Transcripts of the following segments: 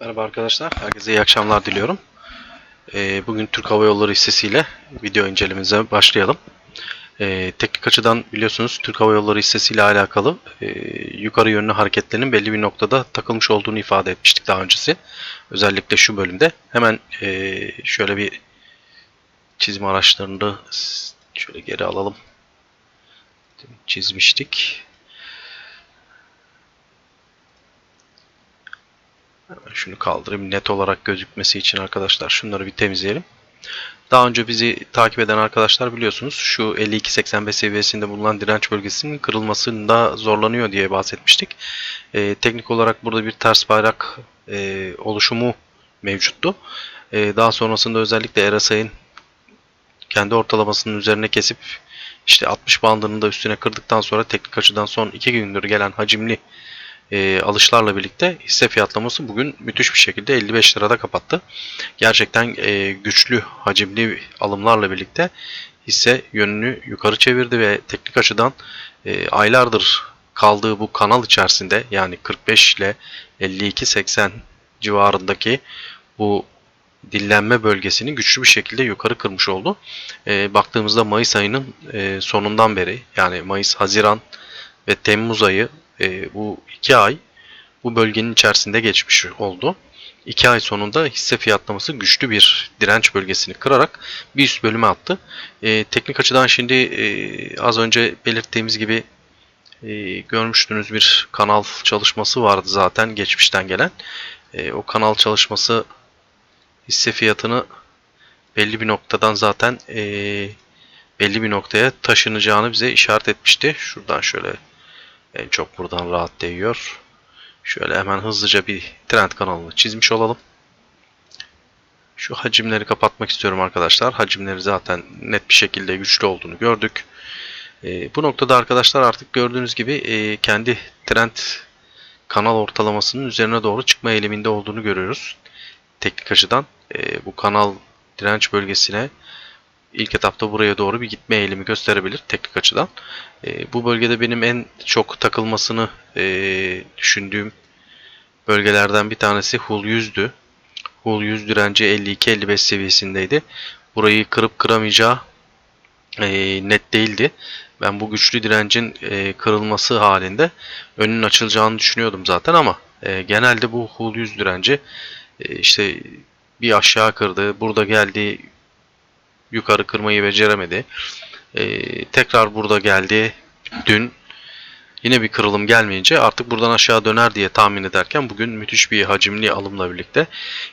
Merhaba arkadaşlar, herkese iyi akşamlar diliyorum. Ee, bugün Türk Hava Yolları hissesiyle video incelememize başlayalım. Ee, teknik açıdan biliyorsunuz Türk Hava Yolları hissesiyle alakalı e, yukarı yönlü hareketlerinin belli bir noktada takılmış olduğunu ifade etmiştik daha öncesi. Özellikle şu bölümde. Hemen e, şöyle bir çizim araçlarını şöyle geri alalım. Çizmiştik. Şunu kaldırayım net olarak gözükmesi için arkadaşlar. Şunları bir temizleyelim. Daha önce bizi takip eden arkadaşlar biliyorsunuz şu 52.85 seviyesinde bulunan direnç bölgesinin kırılmasında zorlanıyor diye bahsetmiştik. Ee, teknik olarak burada bir ters bayrak e, oluşumu mevcuttu. Ee, daha sonrasında özellikle RSI'nin kendi ortalamasının üzerine kesip işte 60 bandını da üstüne kırdıktan sonra teknik açıdan son 2 gündür gelen hacimli e, alışlarla birlikte hisse fiyatlaması bugün müthiş bir şekilde 55 lirada kapattı. Gerçekten e, güçlü hacimli alımlarla birlikte hisse yönünü yukarı çevirdi ve teknik açıdan e, aylardır kaldığı bu kanal içerisinde yani 45 ile 52-80 civarındaki bu dillenme bölgesini güçlü bir şekilde yukarı kırmış oldu. E, baktığımızda Mayıs ayının e, sonundan beri yani Mayıs, Haziran ve Temmuz ayı e, bu iki ay bu bölgenin içerisinde geçmiş oldu. 2 ay sonunda hisse fiyatlaması güçlü bir direnç bölgesini kırarak bir üst bölüme attı. E, teknik açıdan şimdi e, az önce belirttiğimiz gibi e, görmüştünüz bir kanal çalışması vardı zaten geçmişten gelen. E, o kanal çalışması hisse fiyatını belli bir noktadan zaten e, belli bir noktaya taşınacağını bize işaret etmişti. Şuradan şöyle en çok buradan rahat değiyor. Şöyle hemen hızlıca bir trend kanalını çizmiş olalım. Şu hacimleri kapatmak istiyorum arkadaşlar. Hacimleri zaten net bir şekilde güçlü olduğunu gördük. E, bu noktada arkadaşlar artık gördüğünüz gibi e, kendi trend kanal ortalamasının üzerine doğru çıkma eğiliminde olduğunu görüyoruz. Teknik açıdan e, bu kanal direnç bölgesine ilk etapta buraya doğru bir gitme eğilimi gösterebilir teknik açıdan. E, bu bölgede benim en çok takılmasını e, düşündüğüm bölgelerden bir tanesi Hull 100'dü. Hull 100 direnci 52-55 seviyesindeydi. Burayı kırıp kıramayacağı e, net değildi. Ben bu güçlü direncin e, kırılması halinde önünün açılacağını düşünüyordum zaten ama e, genelde bu Hull 100 direnci e, işte bir aşağı kırdı. Burada geldi yukarı kırmayı beceremedi. Ee, tekrar burada geldi. Dün yine bir kırılım gelmeyince artık buradan aşağı döner diye tahmin ederken bugün müthiş bir hacimli alımla birlikte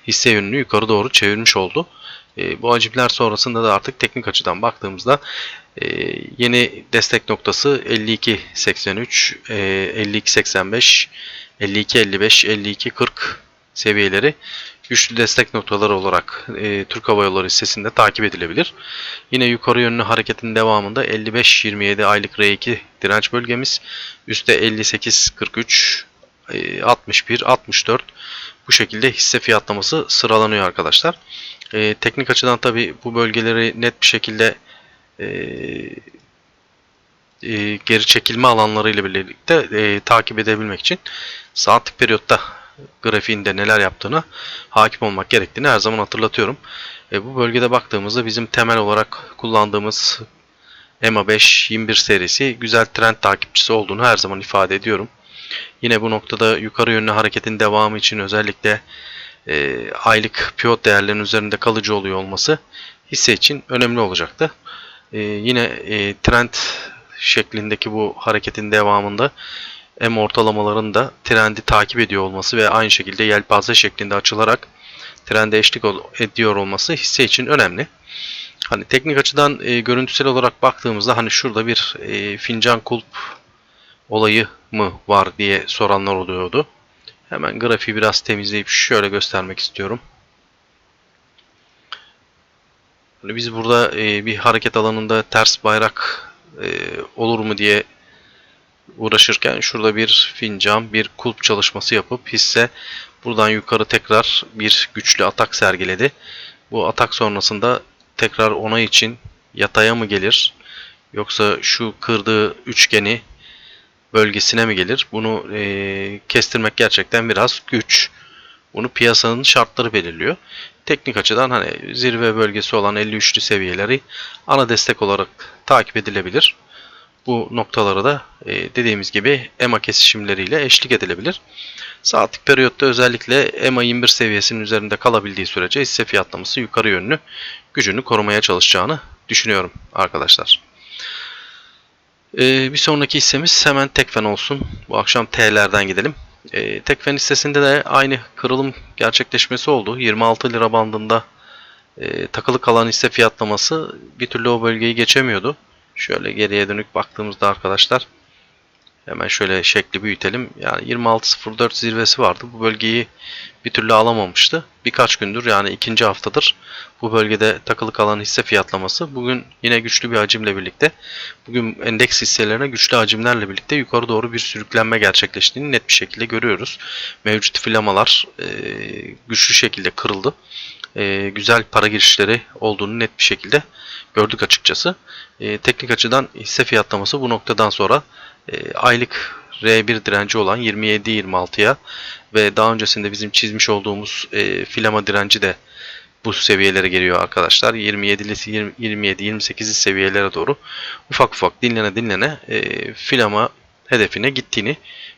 hisse yönünü yukarı doğru çevirmiş oldu. Ee, bu hacimler sonrasında da artık teknik açıdan baktığımızda e, yeni destek noktası 52.83, e, 52.85, 52.55, 52.40 seviyeleri güçlü destek noktaları olarak e, Türk Hava Yolları hissesinde takip edilebilir. Yine yukarı yönlü hareketin devamında 55-27 aylık R2 direnç bölgemiz, üstte 58-43, e, 61-64 bu şekilde hisse fiyatlaması sıralanıyor arkadaşlar. E, teknik açıdan tabi bu bölgeleri net bir şekilde e, e, geri çekilme alanları ile birlikte e, takip edebilmek için saatlik periyotta grafiğinde neler yaptığını hakim olmak gerektiğini her zaman hatırlatıyorum. E, bu bölgede baktığımızda bizim temel olarak kullandığımız EMA 5 21 serisi güzel trend takipçisi olduğunu her zaman ifade ediyorum. Yine bu noktada yukarı yönlü hareketin devamı için özellikle e, aylık pivot değerlerinin üzerinde kalıcı oluyor olması hisse için önemli olacaktı. E, yine e, trend şeklindeki bu hareketin devamında M ortalamaların da trendi takip ediyor olması ve aynı şekilde yelpaze şeklinde açılarak trende eşlik ediyor olması hisse için önemli. Hani teknik açıdan e, görüntüsel olarak baktığımızda hani şurada bir e, fincan kulp olayı mı var diye soranlar oluyordu. Hemen grafiği biraz temizleyip şöyle göstermek istiyorum. Hani biz burada e, bir hareket alanında ters bayrak e, olur mu diye uğraşırken şurada bir fincan, bir kulp çalışması yapıp hisse buradan yukarı tekrar bir güçlü atak sergiledi. Bu atak sonrasında tekrar onay için yataya mı gelir yoksa şu kırdığı üçgeni bölgesine mi gelir? Bunu e, kestirmek gerçekten biraz güç. Bunu piyasanın şartları belirliyor. Teknik açıdan hani zirve bölgesi olan 53'lü seviyeleri ana destek olarak takip edilebilir. Bu noktalara da e, dediğimiz gibi EMA kesişimleriyle eşlik edilebilir. Saatlik periyotta özellikle EMA 21 seviyesinin üzerinde kalabildiği sürece hisse fiyatlaması yukarı yönlü gücünü korumaya çalışacağını düşünüyorum arkadaşlar. Ee, bir sonraki hissemiz hemen Tekfen olsun. Bu akşam T'lerden gidelim. Ee, Tekfen hissesinde de aynı kırılım gerçekleşmesi oldu. 26 lira bandında e, takılı kalan hisse fiyatlaması bir türlü o bölgeyi geçemiyordu. Şöyle geriye dönük baktığımızda arkadaşlar hemen şöyle şekli büyütelim. Yani 26.04 zirvesi vardı. Bu bölgeyi bir türlü alamamıştı. Birkaç gündür yani ikinci haftadır bu bölgede takılı kalan hisse fiyatlaması bugün yine güçlü bir hacimle birlikte bugün endeks hisselerine güçlü hacimlerle birlikte yukarı doğru bir sürüklenme gerçekleştiğini net bir şekilde görüyoruz. Mevcut filamalar e, güçlü şekilde kırıldı. E, güzel para girişleri olduğunu net bir şekilde gördük açıkçası. E, teknik açıdan hisse fiyatlaması bu noktadan sonra e, aylık R1 direnci olan 27-26'ya ve daha öncesinde bizim çizmiş olduğumuz e, filama direnci de bu seviyelere geliyor arkadaşlar. 27'li 27-28'li seviyelere doğru ufak ufak dinlene dinlene e, filama hedefine gittiğini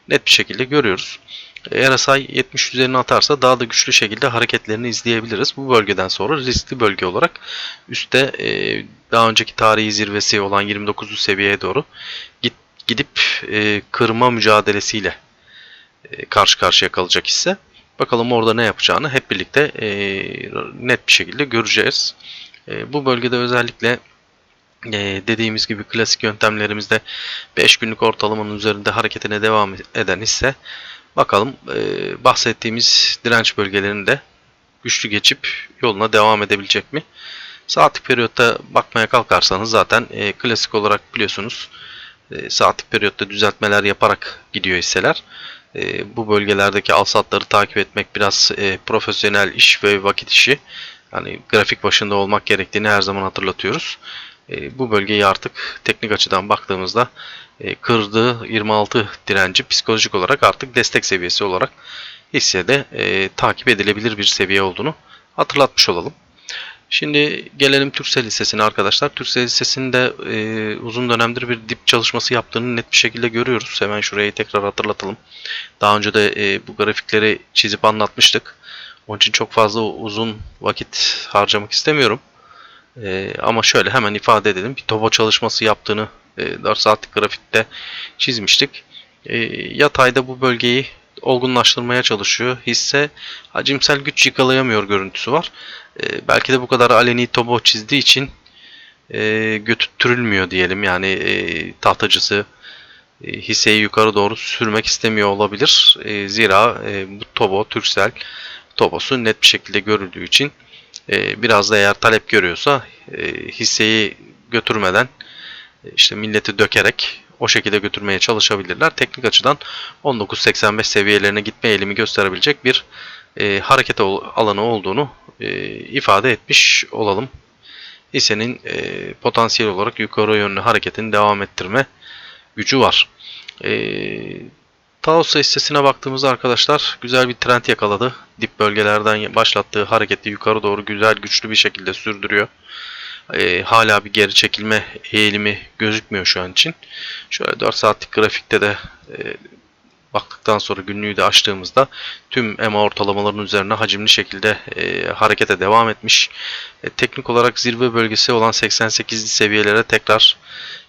net bir şekilde görüyoruz. Eğer RSI 70 üzerine atarsa daha da güçlü şekilde hareketlerini izleyebiliriz. Bu bölgeden sonra riskli bölge olarak üstte e, daha önceki tarihi zirvesi olan 29'lu seviyeye doğru git, gidip e, kırma mücadelesiyle e, karşı karşıya kalacak ise bakalım orada ne yapacağını hep birlikte e, net bir şekilde göreceğiz. E, bu bölgede özellikle e, dediğimiz gibi klasik yöntemlerimizde 5 günlük ortalamanın üzerinde hareketine devam eden ise bakalım e, bahsettiğimiz direnç bölgelerinde güçlü geçip yoluna devam edebilecek mi? Saatlik periyotta bakmaya kalkarsanız zaten e, klasik olarak biliyorsunuz e, saatlik periyotta düzeltmeler yaparak gidiyor hisseler. E, bu bölgelerdeki al satları takip etmek biraz e, profesyonel iş ve vakit işi. Yani grafik başında olmak gerektiğini her zaman hatırlatıyoruz. E, bu bölgeyi artık teknik açıdan baktığımızda kırdığı 26 direnci psikolojik olarak artık destek seviyesi olarak hissede e, takip edilebilir bir seviye olduğunu hatırlatmış olalım. Şimdi gelelim Türksel hissesine arkadaşlar. Türksel hissesinde e, uzun dönemdir bir dip çalışması yaptığını net bir şekilde görüyoruz. Hemen şurayı tekrar hatırlatalım. Daha önce de e, bu grafikleri çizip anlatmıştık. Onun için çok fazla uzun vakit harcamak istemiyorum. E, ama şöyle hemen ifade edelim. Bir topo çalışması yaptığını e, 4 saatlik grafikte çizmiştik. E, yatayda bu bölgeyi olgunlaştırmaya çalışıyor. Hisse hacimsel güç yakalayamıyor görüntüsü var. E, belki de bu kadar aleni tobo çizdiği için e, götürtülmüyor diyelim. Yani e, tahtacısı hisseyi yukarı doğru sürmek istemiyor olabilir. Zira bu tobo Türksel tobosu net bir şekilde görüldüğü için biraz da eğer talep görüyorsa hisseyi götürmeden işte milleti dökerek o şekilde götürmeye çalışabilirler. Teknik açıdan 19.85 seviyelerine gitme eğilimi gösterebilecek bir e, hareket alanı olduğunu e, ifade etmiş olalım. Hissenin e, potansiyel olarak yukarı yönlü hareketini devam ettirme gücü var. E, Taosa hissesine baktığımızda arkadaşlar güzel bir trend yakaladı. Dip bölgelerden başlattığı hareketi yukarı doğru güzel güçlü bir şekilde sürdürüyor e, hala bir geri çekilme eğilimi gözükmüyor şu an için. Şöyle 4 saatlik grafikte de e, baktıktan sonra günlüğü de açtığımızda tüm EMA ortalamalarının üzerine hacimli şekilde e, harekete devam etmiş. E, teknik olarak zirve bölgesi olan 88'li seviyelere tekrar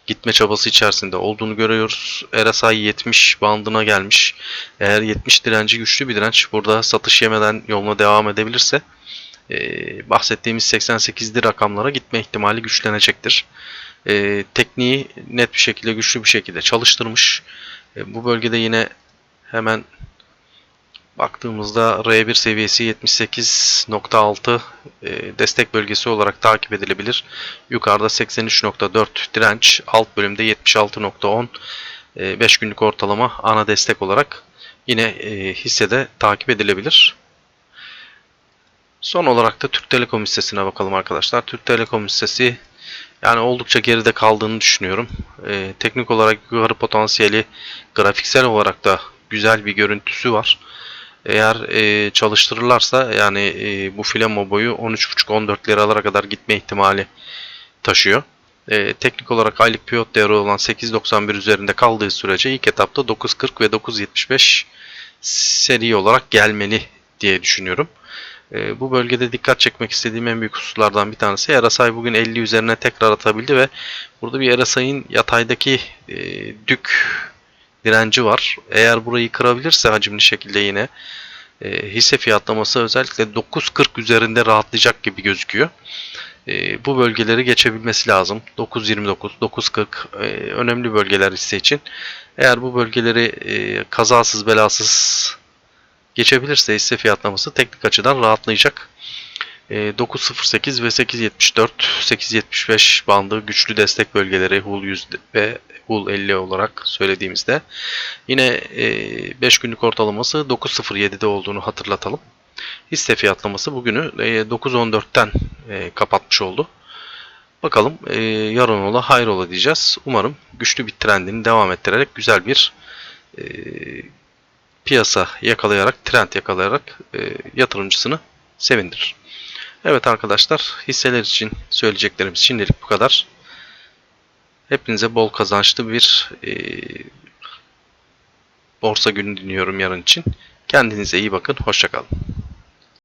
gitme çabası içerisinde olduğunu görüyoruz. RSI 70 bandına gelmiş. Eğer 70 direnci güçlü bir direnç burada satış yemeden yoluna devam edebilirse e, bahsettiğimiz 88'li rakamlara gitme ihtimali güçlenecektir. E, tekniği net bir şekilde güçlü bir şekilde çalıştırmış. E, bu bölgede yine hemen baktığımızda R1 seviyesi 78.6 e, destek bölgesi olarak takip edilebilir. Yukarıda 83.4 direnç, alt bölümde 76.10 e, 5 günlük ortalama ana destek olarak yine e, hissede takip edilebilir. Son olarak da Türk Telekom hissesine bakalım arkadaşlar. Türk Telekom hissesi yani oldukça geride kaldığını düşünüyorum. Ee, teknik olarak yukarı potansiyeli grafiksel olarak da güzel bir görüntüsü var. Eğer e, çalıştırırlarsa yani e, bu filamo boyu 13.5-14 liralara kadar gitme ihtimali taşıyor. E, teknik olarak aylık piyot değeri olan 8.91 üzerinde kaldığı sürece ilk etapta 9.40 ve 9.75 seri olarak gelmeli diye düşünüyorum. E, bu bölgede dikkat çekmek istediğim en büyük hususlardan bir tanesi RSI bugün 50 üzerine tekrar atabildi ve burada bir RSI'nin yataydaki e, dük direnci var. Eğer burayı kırabilirse hacimli şekilde yine e, hisse fiyatlaması özellikle 9.40 üzerinde rahatlayacak gibi gözüküyor. E, bu bölgeleri geçebilmesi lazım. 9.29, 9.40 e, önemli bölgeler hisse için. Eğer bu bölgeleri e, kazasız belasız geçebilirse hisse fiyatlaması teknik açıdan rahatlayacak. E, 9.08 ve 8.74, 8.75 bandı güçlü destek bölgeleri HUL 100 ve HUL 50 olarak söylediğimizde yine 5 günlük ortalaması 9.07'de olduğunu hatırlatalım. Hisse fiyatlaması bugünü e, 9.14'ten e, kapatmış oldu. Bakalım e, yarın ola hayrola diyeceğiz. Umarım güçlü bir trendini devam ettirerek güzel bir e, piyasa yakalayarak, trend yakalayarak e, yatırımcısını sevindirir. Evet arkadaşlar hisseler için söyleyeceklerimiz şimdilik bu kadar. Hepinize bol kazançlı bir e, borsa günü diliyorum yarın için. Kendinize iyi bakın. Hoşçakalın.